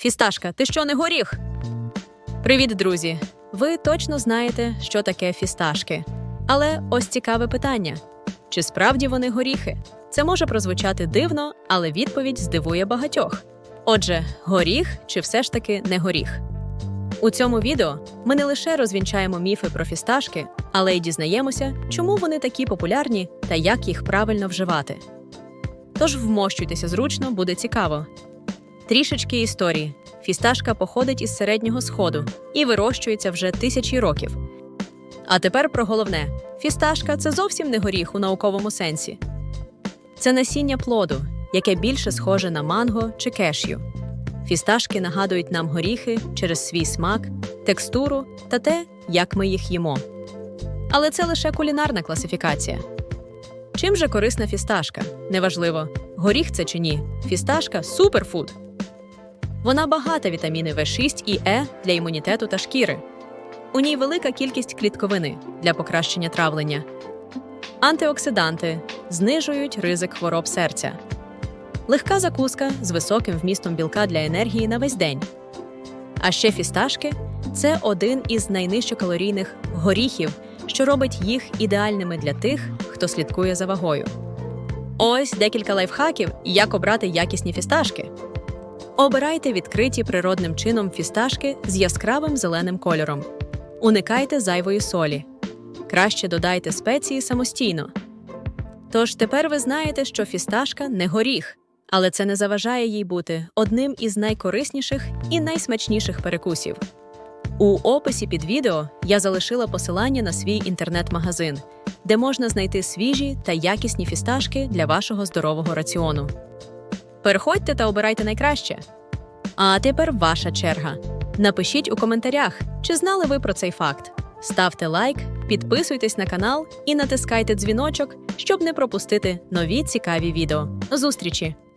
Фісташка, ти що не горіх? Привіт, друзі! Ви точно знаєте, що таке фісташки. Але ось цікаве питання: чи справді вони горіхи? Це може прозвучати дивно, але відповідь здивує багатьох. Отже, горіх чи все ж таки не горіх? У цьому відео ми не лише розвінчаємо міфи про фісташки, але й дізнаємося, чому вони такі популярні та як їх правильно вживати. Тож вмощуйтеся зручно, буде цікаво. Трішечки історії. Фісташка походить із середнього сходу і вирощується вже тисячі років. А тепер про головне: фісташка це зовсім не горіх у науковому сенсі. Це насіння плоду, яке більше схоже на манго чи кешю. Фісташки нагадують нам горіхи через свій смак, текстуру та те, як ми їх їмо. Але це лише кулінарна класифікація. Чим же корисна фісташка? Неважливо, горіх це чи ні. Фісташка суперфуд. Вона багата вітаміни В6 і Е для імунітету та шкіри. У ній велика кількість клітковини для покращення травлення. Антиоксиданти знижують ризик хвороб серця. Легка закуска з високим вмістом білка для енергії на весь день. А ще фісташки це один із найнижчокалорійних горіхів, що робить їх ідеальними для тих, хто слідкує за вагою. Ось декілька лайфхаків, як обрати якісні фісташки. Обирайте відкриті природним чином фісташки з яскравим зеленим кольором. Уникайте зайвої солі. Краще додайте спеції самостійно. Тож тепер ви знаєте, що фісташка не горіх, але це не заважає їй бути одним із найкорисніших і найсмачніших перекусів. У описі під відео я залишила посилання на свій інтернет-магазин, де можна знайти свіжі та якісні фісташки для вашого здорового раціону. Переходьте та обирайте найкраще. А тепер ваша черга. Напишіть у коментарях, чи знали ви про цей факт. Ставте лайк, підписуйтесь на канал і натискайте дзвіночок, щоб не пропустити нові цікаві відео. Зустрічі!